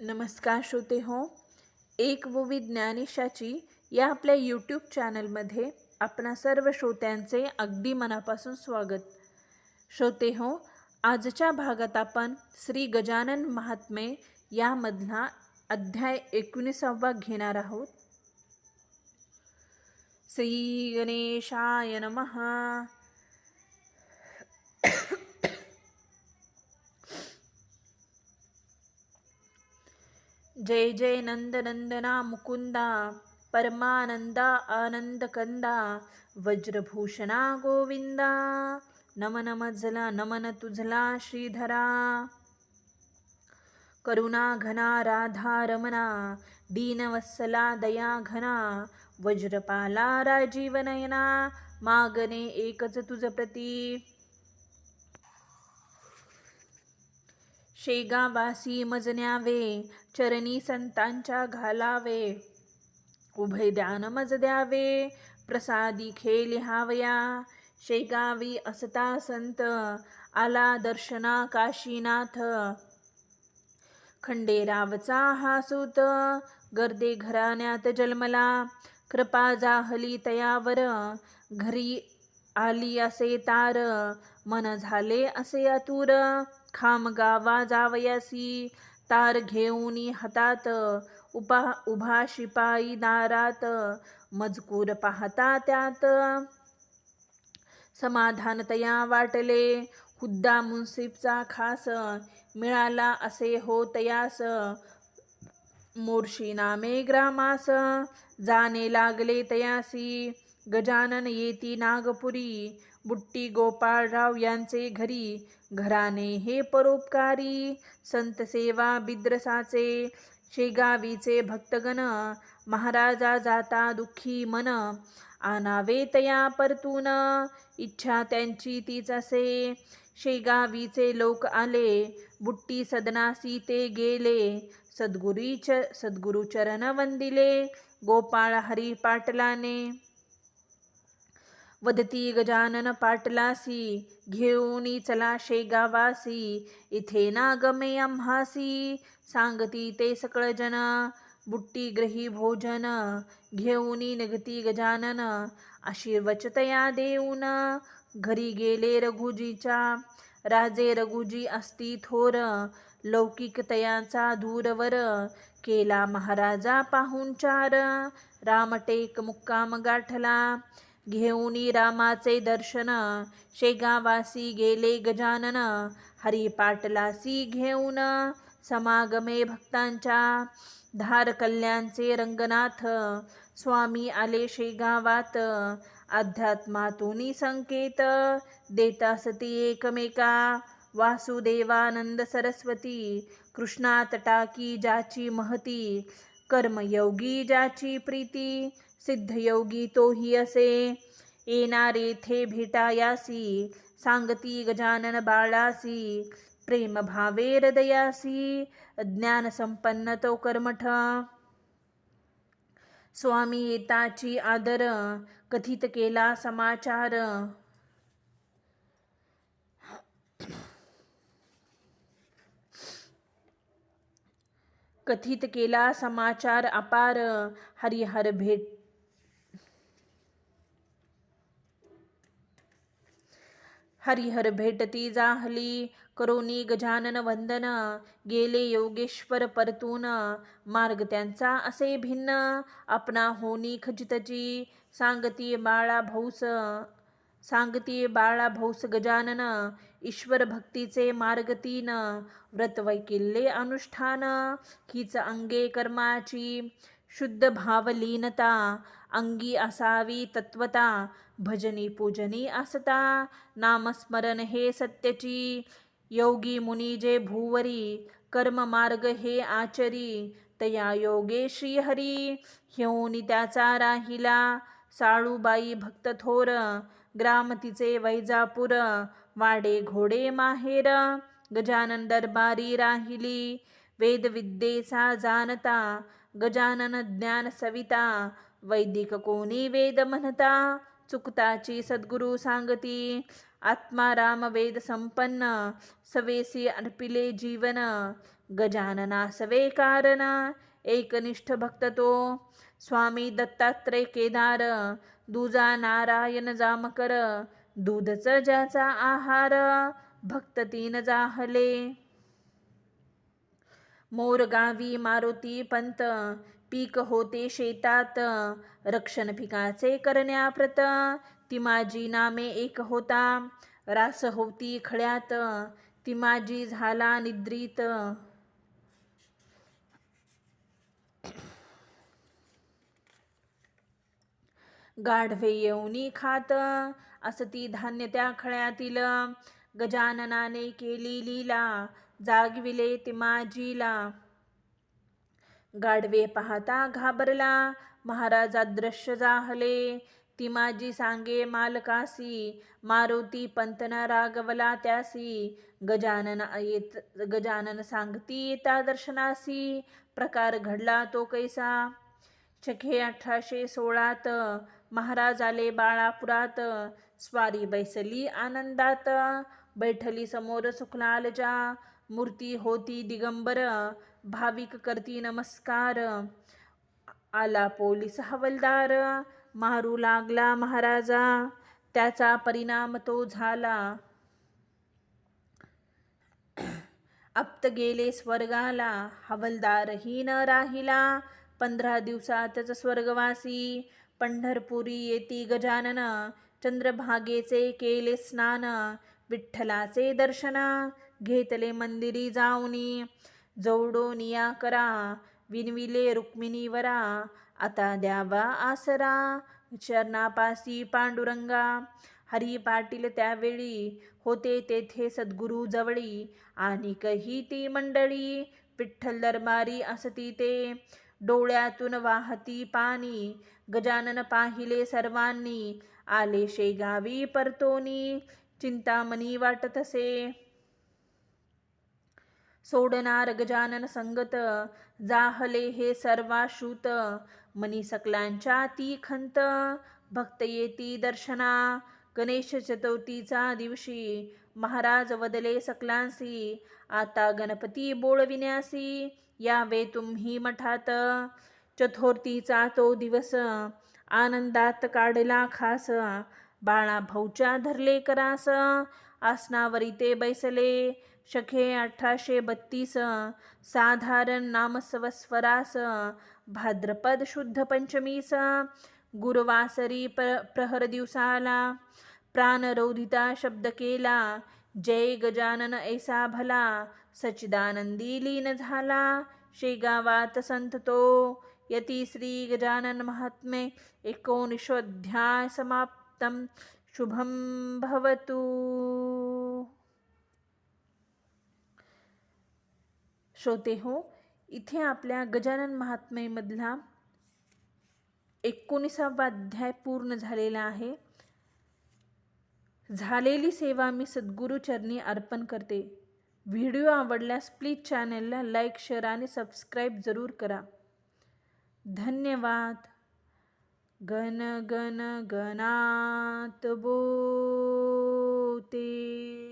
नमस्कार श्रोते हो एक व विज्ञानिशाची या आपल्या यूट्यूब चॅनलमध्ये आपणा सर्व श्रोत्यांचे अगदी मनापासून स्वागत. श्रोते हो आजच्या भागात आपण श्री गजानन महात्मे यामधला अध्याय एकोणीसावा घेणार आहोत. श्री गणेशाय नमः. जय जय नंदनंदना मुकुंदा परमानंदा आनंदकंदा वज्रभूषणा गोविंदा नम नम झला नमन तुझला श्रीधरा। करुणा घना राधा रमणा दीनवत्सला दया घना वज्रपाला राजीवनयना मागने मागणे एकच तुझ प्रती। शेगावासी मजन्यावे चरणी संतांच्या घालावे. उभय द्यान मज द्यावे प्रसादी खेल लिहावया शेगावी असता संत आला दर्शना काशीनाथ. खंडेरावचा हा सूत गर्दे घराण्यात जन्मला. कृपा जाहली तयावर घरी आली असे तार मन झाले असे अतुर खाम गावा जावयासी तार घेऊन हातात उपा उभा शिपाई दारात मजकूर पाहता त्यात. समाधान तया वाटले हुद्दा मुन्सिफचा खास मिळाला असे हो तयास मोर्शी नामे ग्रामास जाणे लागले तयासी गजानन येती नागपुरी. बुट्टी गोपाळराव यांचे घरी. घराने हे परोपकारी. संत सेवा बिद्रसाचे. शेगावीचे भक्तगण. महाराजा जाता दुःखी मन. आणावे तया परतून. इच्छा त्यांची तीच असे. शेगावीचे लोक आले. बुट्टी सदनासी ते गेले. सद्गुरीच सद्गुरुचरण वंदिले. गोपाळ हरी पाटलाने वदती गजानन पाटलासी घेऊनी चला शेगावासी इथे नागमे आम्हासी सांगती ते सकळ जन बुट्टी ग्रही भोजन घेऊनी निघती गजानन आशीर्वचतया देऊन घरी गेले रघुजीच्या राजे रघुजी असती थोर लौकिकतयाचा दूरवर केला महाराजा पाहुणचार रामटेक मुक्काम गाठला घेऊनी रामाचे दर्शन. शेगावासी गेले गजानन. हरी पाटलासी घेऊन समागमे भक्तांच्या धार कल्याणचे रंगनाथ. स्वामी आले शेगावात. अध्यात्मातून संकेत देता सती एकमेका. वासुदेवानंद सरस्वती कृष्णा तटाकी ज्याची महती. कर्मयोगी ज्याची प्रीती सिद्धयोगी तोही असे. येणारे थे भेटायासी सांगती गजानन बाळासी प्रेम भावे हृदयासी ज्ञान संपन्न तो कर्मठ. स्वामी येताची आदर कथित केला समाचार कथित केला समाचार अपार हरिहर भेट हरिहर भेटती जाहली करोनी गजानन वंदन गेले योगेश्वर परतून मार्ग त्यांचा असे भिन्न आपणा होनी खचितची सांगती बाळा भौस सांगती बाळा भौस गजानन ईश्वर भक्तीचे मार्ग तीन व्रत वैकिल्ले अनुष्ठान हीच अंगे कर्माची शुद्ध भावलीनता अंगी असावी तत्वता भजनी पूजनी असता नामस्मरण हे सत्यची योगी मुनी जे भूवरी कर्म मार्ग हे आचरी तया योगे श्रीहरी ह्योनी त्याचा राहिला साळूबाई भक्त थोर ग्राम तिचे वैजापूर वाडे घोडे माहेर गजानन दरबारी राहिली वेदविद्येचा जाणता गजानन ज्ञान सविता वैदिक कोणी वेद म्हणता चुकताची सद्गुरु सांगती आत्मा राम वेद संपन्न सवेसी अर्पिले जीवन गजानना सवे कारण एकनिष्ठ भक्त तो स्वामी दत्तात्रय केदार दुजा नारायण जामकर दूधच ज्याचा आहार भक्त तीन जाहले. मोरगावी मारुती पंत पीक होते शेतात रक्षण पिकाचे करण्याप्रत तिमाजी नामे एक होता. रास होती खळ्यात तिमाजी झाला निद्रित. गाढवे येऊनी खात. असं ती धान्य त्या खळ्यातील गजाननाने केली लीला. जागविले ती माजीला. गाढवे पाहता घाबरला. महाराजा दृश्य जाहले. ती माझी सांगे मालकासी. मारुती पंतना रागवला त्यासी. गजानन येत गजानन सांगती येता दर्शनासी. प्रकार घडला तो कैसा? शके अठराशे सोळात महाराजाले बाळापुरात स्वारी बैसली आनंदात बैठली समोर सुखलालजा. मूर्ती होती दिगंबर भाविक करती नमस्कार. आला पोलीस हवलदार मारू लागला महाराजा. त्याचा परिणाम तो झाला. आप्त गेले स्वर्गाला हवलदारही न राहिला. पंधरा दिवसातच स्वर्गवासी पंढरपुरी येती गजानन चंद्रभागेचे केले स्नान विठ्ठलाचे दर्शन घेतले मंदिरी जाऊनी जवडोनिया करा विनविले रुक्मिणीवरा आता द्यावा आसरा चरणापासी पांडुरंगा हरी पाटील त्यावेळी होते तेथे सद्गुरू जवळी आणि कही ती मंडळी विठ्ठल दरबारी असती ते डोळ्यातून वाहती पाणी गजानन पाहिले सर्वांनी आले शेगावी परतोनी चिंतामणी वाटतसे. सोडणार गजानन संगत जाहले हे सर्वाशूत मनी सकलांच्या ती खंत भक्त येती दर्शना गणेश चतुर्थीचा दिवशी महाराज वदले सकलांसी आता गणपती बोळविण्यासी यावे तुम्ही मठात. चतुर्थीचा तो दिवस आनंदात काढला खास. बाळा भाऊच्या धरले करास. आसनावरी ते बैसले. शखे अठराशे बत्तीस. साधारण नामस्वस्वरास. भाद्रपद शुद्ध पंचमीस. गुरुवासरी प्र प्रहर दिवसाला. प्राणरोधिता शब्द केला. जय गजानन ऐसा भला सच्चिदानंदी लीन झाला शेगावात संत तो यती श्री गजानन महात्मे एकोणिशोध्याय समाप्तम। शुभम भवतु। श्रोते हो इथे आपल्या गजानन महात्मेमधला एकोणीसावा अध्याय पूर्ण झालेला आहे. झालेली सेवा मी सद्गुरूचरणी अर्पण करते. व्हिडिओ आवडल्यास प्लीज चॅनलला लाईक शेअर आणि सबस्क्राईब जरूर करा. धन्यवाद. गण गण गणात बोते.